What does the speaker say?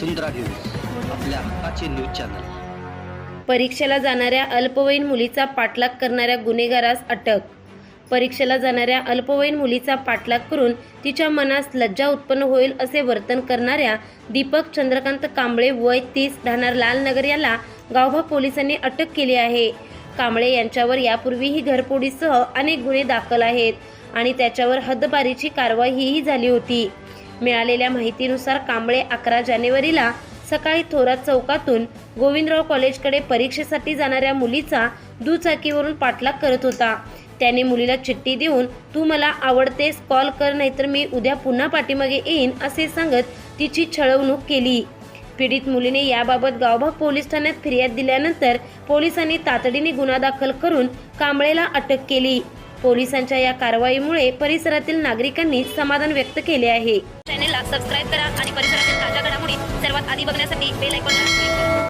वसुंधरा news आपल्या हक्काचे news channel. परीक्षेला जाणाऱ्या अल्पवयीन मुलीचा पाठलाग करणाऱ्या गुन्हेगारास अटक. परीक्षेला जाणाऱ्या अल्पवयीन मुलीचा पाठलाग करून तिच्या मनास लज्जा उत्पन्न होईल असे वर्तन करणाऱ्या दीपक चंद्रकांत कांबळे वय तीस राहणार लालनगर याला गावभा पोलिसांनी अटक केली आहे. कांबळे यांच्यावर यापूर्वीही घरपोडीसह अनेक गुन्हे दाखल आहेत आणि त्याच्यावर हद्दबारीची कारवाईही झाली होती. मिळालेल्या माहितीनुसार कांबळे अकरा जानेवारीला सकाळी थोरात चौकातून गोविंदराव कॉलेजकडे परीक्षेसाठी जाणाऱ्या मुलीचा दुचाकीवरून पाठलाग करत होता. त्याने मुलीला चिठ्ठी देऊन तू मला आवडतेस कॉल कर नाहीतर मी उद्या पुन्हा पाठीमागे येईन असे सांगत तिची छळवणूक केली. पीडित मुलीने याबाबत गावभाग पोलीस ठाण्यात फिर्याद दिल्यानंतर पोलिसांनी तातडीने गुन्हा दाखल करून कांबळेला अटक केली. पोलिसांच्या या कारवाईमुळे परिसरातील नागरिकांनी समाधान व्यक्त केले आहे. चॅनेलला सबस्क्राईब करा आणि परिसरातील ताज्या घडामोडी सर्वात आधी बघण्यासाठी बेल ऐकून